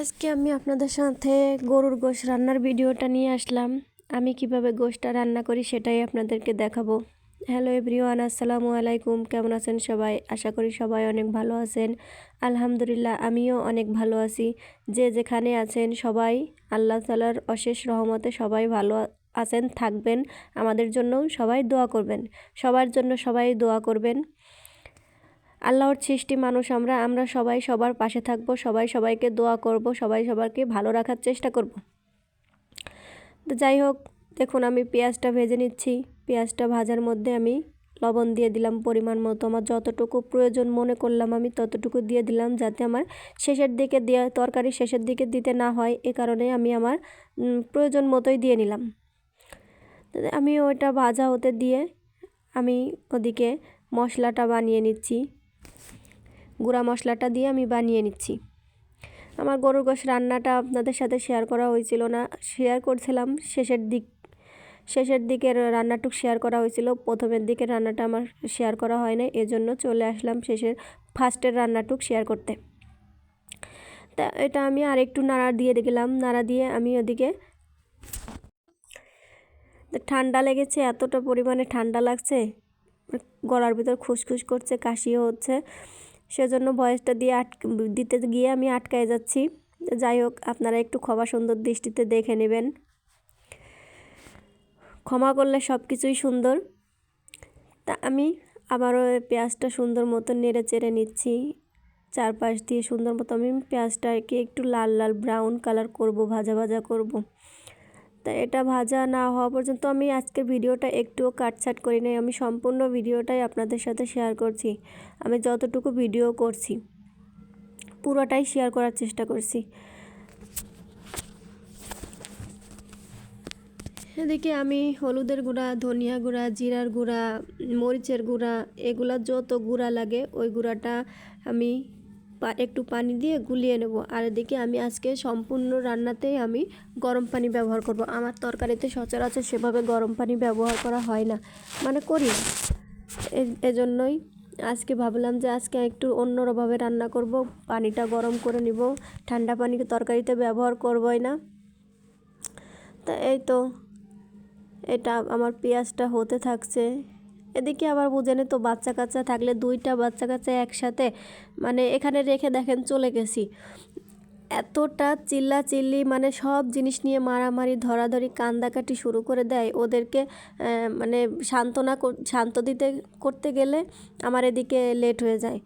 আজকে আমি আপনাদের সাথে গরুর গোশ রান্নার ভিডিওটা নিয়ে আসলাম। আমি কীভাবে গোশটা রান্না করি সেটাই আপনাদেরকে দেখাবো। হ্যালো এভরিওয়ান, আসসালামু আলাইকুম। কেমন আছেন সবাই? আশা করি সবাই অনেক ভালো আছেন। আলহামদুলিল্লাহ, আমিও অনেক ভালো আছি। যে যেখানে আছেন সবাই, আল্লাহ তালার অশেষ রহমতে সবাই ভালো আছেন, থাকবেন। আমাদের জন্য সবাই দোয়া করবেন। সবার জন্য সবাই দোয়া করবেন। আল্লাহর সৃষ্টি মানুষ আমরা আমরা সবাই সবার পাশে থাকব, সবাই সবাইকে দোয়া করব, সবাই সবাইকে ভালো রাখার চেষ্টা করব। তো যাই হোক, দেখুন আমি পেঁয়াজটা ভেজে নিচ্ছি। পেঁয়াজটা ভাজার মধ্যে আমি লবণ দিয়ে দিলাম পরিমাণ মতো। আমার যতটুকু প্রয়োজন মনে করলাম আমি ততটুকু দিয়ে দিলাম যাতে আমার শেষের দিকে দেওয়া তরকারি শেষের দিকে দিতে না হয়। এ কারণে আমি আমার প্রয়োজন মতোই দিয়ে নিলাম। আমি ওইটা ভাজা হতে দিয়ে আমি ওদিকে মশলাটা বানিয়ে নিচ্ছি। গুঁড়া মশলাটা দিয়ে আমি বানিয়ে নিচ্ছি। আমার গরুর গোশ রান্নাটা আপনাদের সাথে শেয়ার করা হয়েছিল না শেয়ার করছিলাম, শেষের দিক, শেষের দিকের রান্নাটুক শেয়ার করা হয়েছিল, প্রথমের দিকের রান্নাটা আমার শেয়ার করা হয় না এজন্য চলে আসলাম শেষের ফার্স্টের রান্নাটুক শেয়ার করতে। তা এটা আমি আর একটু নাড়া দিয়ে গেলাম নাড়া দিয়ে আমি ওদিকে ঠান্ডা লেগেছে, এতটা পরিমাণে ঠান্ডা লাগছে, গলার ভিতর খুসখুস করছে, কাশিও হচ্ছে। সেজন্য ভয়েসটা দিয়ে আট, দিতে গিয়ে আমি আটকায় যাচ্ছি। যাই হোক, আপনারা একটু ক্ষমা সুন্দর দৃষ্টিতে দেখে নেবেন। ক্ষমা করলে সব কিছুই সুন্দর। তা আমি আবারও পেঁয়াজটা সুন্দর মতো নেড়ে চেড়ে নিচ্ছি। চারপাশ দিয়ে সুন্দর মতো আমি পেঁয়াজটাকে একটু লাল লাল ব্রাউন কালার করব, ভাজা ভাজা করব। তা এটা ভাজা না হওয়া পর্যন্ত আমি আজকে ভিডিওটা একটুও কাটছাট করি নাই আমি সম্পূর্ণ ভিডিওটাই আপনাদের সাথে শেয়ার করছি। আমি যতটুকু ভিডিও করছি, পুরোটাই শেয়ার করার চেষ্টা করছি। এদিকে আমি হলুদের গুঁড়া, ধনিয়া গুঁড়া, জিরার গুঁড়া, মরিচের গুঁড়া, এগুলা যত গুঁড়া লাগে ওই গুঁড়াটা আমি একটু পানি দিয়ে গুলিয়ে নেব। আর এদিকে আমি আজকে সম্পূর্ণ রান্নাতেই আমি গরম পানি ব্যবহার করব। আমার তরকারিতে সচরাচর সেভাবে গরম পানি ব্যবহার করা হয় না। মানে করি এজন্যই আজকে ভাবলাম যে আজকে একটু অন্যভাবে রান্না করব। পানিটা গরম করে নিব। ঠান্ডা পানি তরকারিতে ব্যবহার করবই না। তা এই তো। এটা আমার পেঁয়াজটা হতে থাকছে। এদিকে আবার বুঝেন তো বাচ্চা কাচ্চা থাকলে দুইটা বাচ্চা কাচ্চা একসাথে মানে এখানে রেখে দেখেন চলে গেছি। এতটা চিল্লা চিল্লি মানে সব জিনিস নিয়ে মারামারি, ধরাধরি, কান্দাকাটি শুরু করে দেয় ওদেরকে মানে সান্ত্বনা শান্ত দিতে, করতে গেলে আমার এদিকে লেট হয়ে যায়।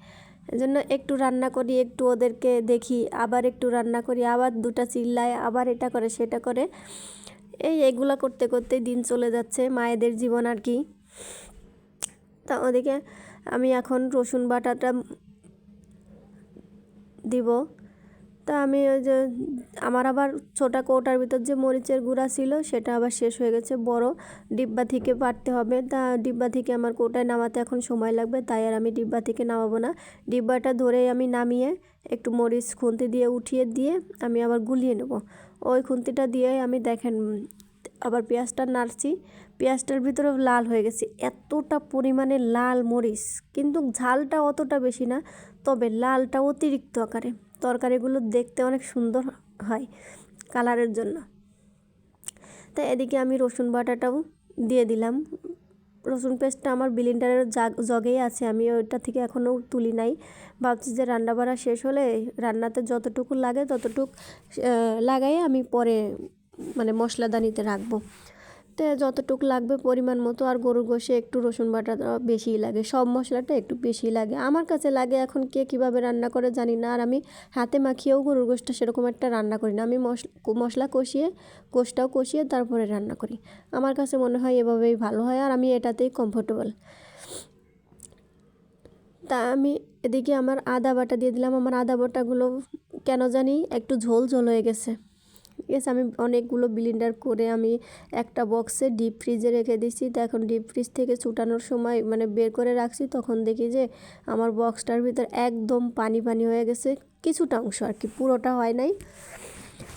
এজন্য একটু রান্না করি, একটু ওদেরকে দেখি, আবার একটু রান্না করি, আবার দুটা চিল্লায়, আবার এটা করে, সেটা করে। এই এগুলা করতে করতে দিন চলে যাচ্ছে, মায়েদের জীবন আর কি। তা ওদিকে আমি এখন রসুন বাটাটা দিব। তা আমি ওই যে আমার আবার ছোটা কৌটার ভিতর যে মরিচের গুঁড়া ছিল সেটা আবার শেষ হয়ে গেছে। বড় ডিব্বা থেকে পারতে হবে। তা ডিব্বা থেকে আমার কৌটায় নামাতে এখন সময় লাগবে, তাই আর আমি ডিব্বা থেকে নামাবো না। ডিব্বাটা ধরেই আমি নামিয়ে একটু মরিচ খুন্তি দিয়ে উঠিয়ে দিয়ে আমি আবার গুলিয়ে নেব। ওই খুন্তিটা দিয়ে আমি দেখেন আবার পেঁয়াজটা নাড়ছি। পেঁয়াজটার ভিতরে লাল হয়ে গেছে। এতটা পরিমাণে লাল মরিচ। কিন্তু ঝালটা অতটা বেশি না, তবে লালটা অতিরিক্ত আকারে। তরকারিগুলো দেখতে অনেক সুন্দর হয় কালারের জন্য। তাই এদিকে আমি রসুন বাটাটাও দিয়ে দিলাম। রসুন পেস্টটা আমার বিলিন্ডারের জগেই আছে। আমি ওইটা থেকে এখনও তুলি নাই। ভাবছি যে রান্না বাড়া শেষ হলে রান্নাতে যতটুকু লাগে ততটুক লাগাই আমি পরে মানে মশলাদানিতে রাখব। তো যতটুকু লাগবে পরিমাণ মতো, আর গরুর গোশে একটু রসুন বাটাটা বেশিই লাগে। সব মশলাটা একটু বেশি লাগে। আমার কাছে লাগে এখন কে কীভাবে রান্না করে জানি না, আর আমি হাতে মাখিয়েও গরুর গোশটা সেরকম একটা রান্না করি না। আমি মশলা কষিয়ে, গোশটাও কষিয়ে তারপরে রান্না করি। আমার কাছে মনে হয় এভাবেই ভালো হয়, আর আমি এটাতেই কমফোর্টেবল তা আমি এদিকে আমার আদা বাটা দিয়ে দিলাম। আমার আদা বাটাগুলো কেন জানি একটু ঝোল ঝোল হয়ে গেছে। আছে আমি অনেকগুলো বিলিন্ডার করে আমি একটা বক্সে ডিপ ফ্রিজে রেখে দিচ্ছি তো এখন ডিপ ফ্রিজ থেকে ছুটানোর সময় মানে বের করে রাখছি, তখন দেখি যে আমার বক্সটার ভিতর একদম পানি পানি হয়ে গেছে, কিছুটা অংশ আর কি, পুরোটা হয় নাই।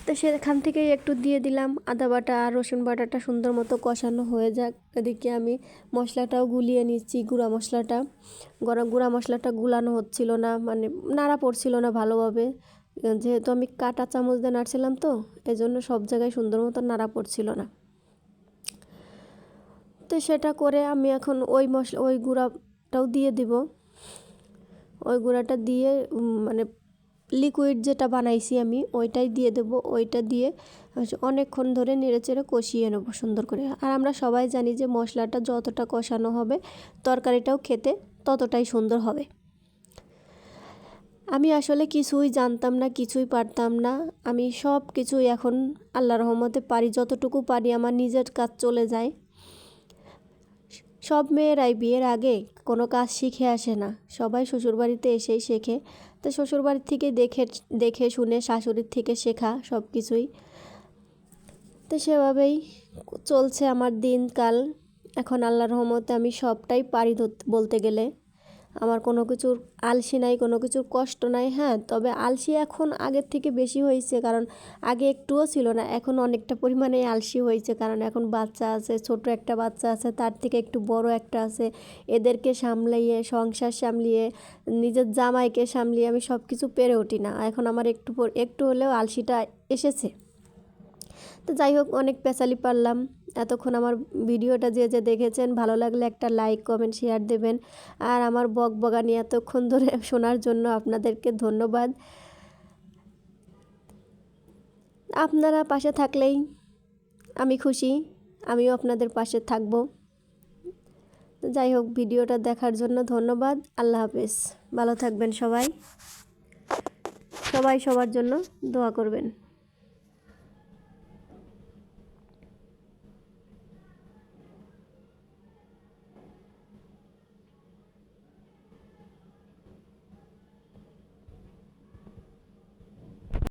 তো সেখান থেকেই একটু দিয়ে দিলাম, আদা বাটা আর রসুন বাটাটা সুন্দর মতো কষানো হয়ে যাক। এদিকে আমি মশলাটাও গুলিয়ে নিচ্ছি, গুঁড়া মশলাটা। গরম গুঁড়া মশলাটা গুলানো হচ্ছিল না মানে নাড়া পড়ছিল না ভালোভাবে। যেহেতু আমি কাটা চামচ দিয়ে নাড়ছিলাম তো এই জন্য সব জায়গায় সুন্দর মতো নাড়া পড়ছিল না। তো সেটা করে আমি এখন ওই মশলা ওই গুঁড়াটাও দিয়ে দিব। ওই গুঁড়াটা দিয়ে মানে লিকুইড যেটা বানাইছি আমি, ওইটাই দিয়ে দেবো। ওইটা দিয়ে অনেকক্ষণ ধরে নেড়ে চেড়ে কষিয়ে নেব সুন্দর করে। আর আমরা সবাই জানি যে মশলাটা যতটা কষানো হবে, তরকারিটাও খেতে ততটাই সুন্দর হবে। আমি আসলে কিছুই জানতাম না, কিছুই পারতাম না। আমি সব কিছুই এখন আল্লাহ রহমতে পারি, যতটুকু পারি আমার নিজের কাজ চলে যায়। সব মেয়েরাই বিয়ের আগে কোনো কাজ শিখে আসে না। সবাই শ্বশুরবাড়িতে এসেই শেখে। তো শ্বশুরবাড়ির থেকে দেখে দেখে শুনে শাশুড়ির থেকে শেখা সব কিছুই। তো সেভাবেই চলছে আমার দিনকাল। এখন আল্লাহর রহমতে আমি সবটাই পারি বলতে গেলে। আমার কোনো কিছুর আলসি নাই, কোনো কিছুর কষ্ট নাই হ্যাঁ? তবে আলসি এখন আগের থেকে বেশি হয়েছে, কারণ আগে একটুও ছিল না। এখন অনেকটা পরিমাণে আলসি হয়েছে, কারণ এখন বাচ্চা আছে, ছোট একটা বাচ্চা আছে, তার থেকে একটু বড় একটা আছে। এদেরকে সামলাইয়ে, সংসার সামলিয়ে, নিজের জামাইকে সামলিয়ে আমি সব কিছু পেরে উঠি না। এখন আমার একটু একটু হলেও আলসিটা এসেছে। তো যাই হোক, অনেক পেঁচালি পারলাম। এতক্ষণ আমার ভিডিওটা যে যে দেখেছেন, ভালো লাগলে একটা লাইক কমেন্ট শেয়ার দেবেন। আর আমার বক বগানি এতক্ষণ ধরে শোনার জন্য আপনাদেরকে ধন্যবাদ। আপনারা পাশে থাকলেই আমি খুশি, আমিও আপনাদের পাশে থাকব। যাই হোক, ভিডিওটা দেখার জন্য ধন্যবাদ। আল্লাহ হাফেজ। ভালো থাকবেন সবাই। সবাই সবার জন্য দোয়া করবেন।